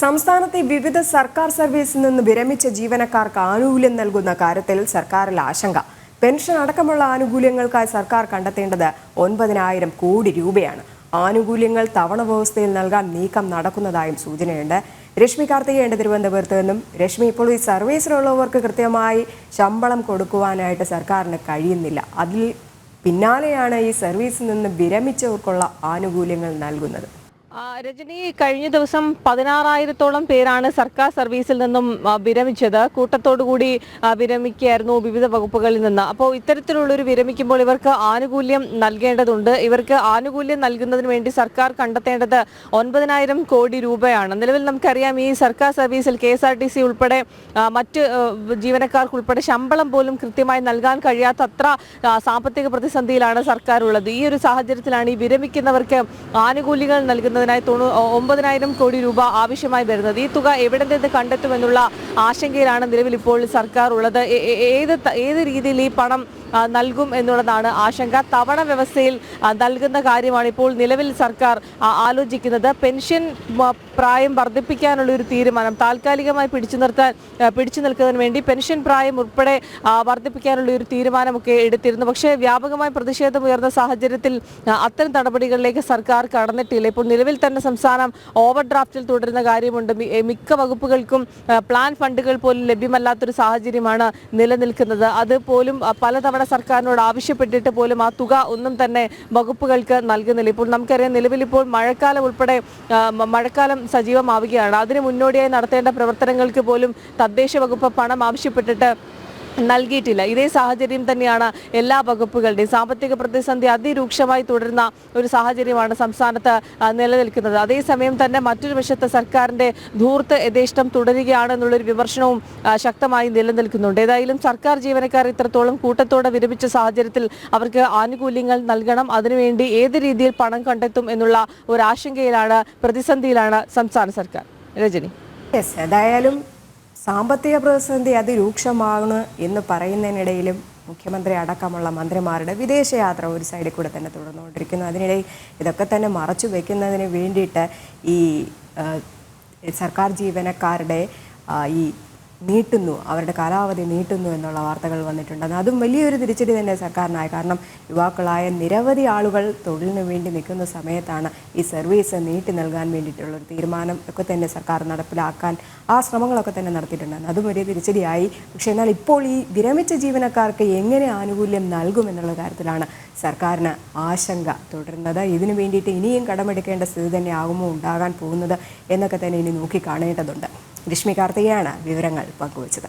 സംസ്ഥാനത്തെ വിവിധ സർക്കാർ സർവീസിൽ നിന്ന് വിരമിച്ച ജീവനക്കാർക്ക് ആനുകൂല്യം നൽകുന്ന കാര്യത്തിൽ സർക്കാരിൽ ആശങ്ക. പെൻഷൻ അടക്കമുള്ള ആനുകൂല്യങ്ങൾക്കായി സർക്കാർ കണ്ടെത്തേണ്ടത് ഒൻപതിനായിരം കോടി രൂപയാണ്. ആനുകൂല്യങ്ങൾ തവണ വ്യവസ്ഥയിൽ നൽകാൻ നീക്കം നടക്കുന്നതായും സൂചനയുണ്ട്. രശ്മി കാർത്തികയുണ്ട് തിരുവനന്തപുരത്ത് നിന്നും. രശ്മി ഇപ്പോൾ ഈ സർവീസിലുള്ളവർക്ക് കൃത്യമായി ശമ്പളം കൊടുക്കുവാനായിട്ട് സർക്കാരിന് കഴിയുന്നില്ല. അതിൽ പിന്നാലെയാണ് ഈ സർവീസിൽ നിന്ന് വിരമിച്ചവർക്കുള്ള ആനുകൂല്യങ്ങൾ നൽകുന്നത്. രജനി കഴിഞ്ഞ ദിവസം പതിനാറായിരത്തോളം പേരാണ് സർക്കാർ സർവീസിൽ നിന്നും വിരമിച്ചത്. കൂട്ടത്തോടുകൂടി കൂടി വിരമിക്കുകയായിരുന്നു വിവിധ വകുപ്പുകളിൽ നിന്ന്. അപ്പോൾ ഇത്തരത്തിലുള്ളൊരു വിരമിക്കുമ്പോൾ ഇവർക്ക് ആനുകൂല്യം നൽകേണ്ടതുണ്ട്. ഇവർക്ക് ആനുകൂല്യം നൽകുന്നതിന് വേണ്ടി സർക്കാർ കണ്ടെത്തേണ്ടത് ഒൻപതിനായിരം കോടി രൂപയാണ്. നിലവിൽ നമുക്കറിയാം ഈ സർക്കാർ സർവീസിൽ K S R T C ഉൾപ്പെടെ മറ്റ് ജീവനക്കാർക്ക് ഉൾപ്പെടെ ശമ്പളം പോലും കൃത്യമായി നൽകാൻ കഴിയാത്ത അത്ര സാമ്പത്തിക പ്രതിസന്ധിയിലാണ് സർക്കാർ ഉള്ളത് ഈ ഒരു സാഹചര്യത്തിലാണ് ഈ വിരമിക്കുന്നവർക്ക് ആനുകൂല്യങ്ങൾ നൽകുന്നതിനായി തൊണ്ണൂ ഒമ്പതിനായിരം കോടി രൂപ ആവശ്യമായി വരുന്നത്. ഈ തുക എവിടെ നിന്ന് കണ്ടെത്തുമെന്നുള്ള ആശങ്കയിലാണ് നിലവിൽ ഇപ്പോൾ സർക്കാർ ഉള്ളത് ഏത് ഏത് രീതിയിൽ ഈ പണം നൽകും എന്നുള്ളതാണ് ആശങ്ക. തവണ വ്യവസ്ഥയിൽ നൽകുന്ന കാര്യമാണ് ഇപ്പോൾ നിലവിൽ സർക്കാർ ആലോചിക്കുന്നത്. പെൻഷൻ പ്രായം വർദ്ധിപ്പിക്കാനുള്ള ഒരു തീരുമാനം താൽക്കാലികമായി പിടിച്ചു നിർത്താൻ പിടിച്ചു നിൽക്കുന്നതിന് വേണ്ടി പെൻഷൻ പ്രായം ഉൾപ്പെടെ വർദ്ധിപ്പിക്കാനുള്ള ഒരു തീരുമാനമൊക്കെ എടുത്തിരുന്നു. പക്ഷേ വ്യാപകമായി പ്രതിഷേധം ഉയർന്ന സാഹചര്യത്തിൽ അത്തരം നടപടികളിലേക്ക് സർക്കാർ കടന്നിട്ടില്ല. ഇപ്പോൾ നിലവിൽ തന്നെ സംസ്ഥാനം ഓവർ ഡ്രാഫ്റ്റിൽ തുടരുന്ന കാര്യമുണ്ട്. മിക്ക വകുപ്പുകൾക്കും പ്ലാൻ ഫണ്ടുകൾ പോലും ലഭ്യമല്ലാത്തൊരു സാഹചര്യമാണ് നിലനിൽക്കുന്നത്. അത് പോലും പലതവണ സർക്കാരിനോട് ആവശ്യപ്പെട്ടിട്ട് പോലും ആ തുക ഒന്നും തന്നെ വകുപ്പുകൾക്ക് നൽകുന്നില്ല. ഇപ്പോൾ നമുക്കറിയാം നിലവിൽ ഇപ്പോൾ മഴക്കാലം ഉൾപ്പെടെ മഴക്കാലം സജീവമാവുകയാണ്. അതിന് മുന്നോടിയായി നടത്തേണ്ട പ്രവർത്തനങ്ങൾക്ക് പോലും തദ്ദേശ വകുപ്പ് പണം ആവശ്യപ്പെട്ടിട്ട് നൽകിയിട്ടില്ല. ഇതേ സാഹചര്യം തന്നെയാണ് എല്ലാ വകുപ്പുകളുടെയും. സാമ്പത്തിക പ്രതിസന്ധി അതിരൂക്ഷമായി തുടരുന്ന ഒരു സാഹചര്യമാണ് സംസ്ഥാനത്ത് നിലനിൽക്കുന്നത്. അതേസമയം തന്നെ മറ്റൊരു വശത്ത് സർക്കാരിന്റെ ധൂർത്ത് യഥേഷ്ടം തുടരുകയാണ് എന്നുള്ളൊരു വിമർശനവും ശക്തമായി നിലനിൽക്കുന്നുണ്ട്. ഏതായാലും സർക്കാർ ജീവനക്കാർ ഇത്രത്തോളം കൂട്ടത്തോടെ വിരമിച്ച സാഹചര്യത്തിൽ അവർക്ക് ആനുകൂല്യങ്ങൾ നൽകണം. അതിനുവേണ്ടി ഏത് രീതിയിൽ പണം കണ്ടെത്തും എന്നുള്ള ഒരു ആശങ്കയിലാണ് പ്രതിസന്ധിയിലാണ് സംസ്ഥാന സർക്കാർ. രജനി. ഏതായാലും സാമ്പത്തിക പ്രതിസന്ധി അതിരൂക്ഷമാണ് എന്ന് പറയുന്നതിനിടയിലും മുഖ്യമന്ത്രി അടക്കമുള്ള മന്ത്രിമാരുടെ വിദേശയാത്ര ഒരു സൈഡിൽ കൂടെ തന്നെ തുടർന്നുകൊണ്ടിരിക്കുന്നു. അതിനിടയിൽ ഇതൊക്കെ തന്നെ മറച്ചു വെക്കുന്നതിന് വേണ്ടിയിട്ട് ഈ സർക്കാർ ജീവനക്കാരുടെ ഈ നീട്ടുന്നു അവരുടെ കാലാവധി നീട്ടുന്നു എന്നുള്ള വാർത്തകൾ വന്നിട്ടുണ്ട്. അതും വലിയൊരു തിരിച്ചടി തന്നെ സർക്കാരിനായി. കാരണം യുവാക്കളായ നിരവധി ആളുകൾ തൊഴിലിന് വേണ്ടി നിൽക്കുന്ന സമയത്താണ് ഈ സർവീസ് നീട്ടി നൽകാൻ വേണ്ടിയിട്ടുള്ള ഒരു തീരുമാനം ഒക്കെ തന്നെ സർക്കാർ നടപ്പിലാക്കാൻ ആ ശ്രമങ്ങളൊക്കെ തന്നെ നടത്തിയിട്ടുണ്ടായിരുന്നു അതും വലിയ തിരിച്ചടിയായി. പക്ഷേ എന്നാൽ ഇപ്പോൾ ഈ വിരമിച്ച ജീവനക്കാർക്ക് എങ്ങനെ ആനുകൂല്യം നൽകും എന്നുള്ള കാര്യത്തിലാണ് സർക്കാരിന് ആശങ്ക തുടരുന്നത്. ഇതിനു വേണ്ടിയിട്ട് ഇനിയും കടമെടുക്കേണ്ട സ്ഥിതി തന്നെ ആകുമോ ഉണ്ടാകാൻ പോകുന്നത് എന്നൊക്കെ തന്നെ ഇനി നോക്കി കാണേണ്ടതുണ്ട്. ഗ്രീഷ്മി കാർത്തികയാണ് വിവരങ്ങൾ പങ്കുവച്ചത്.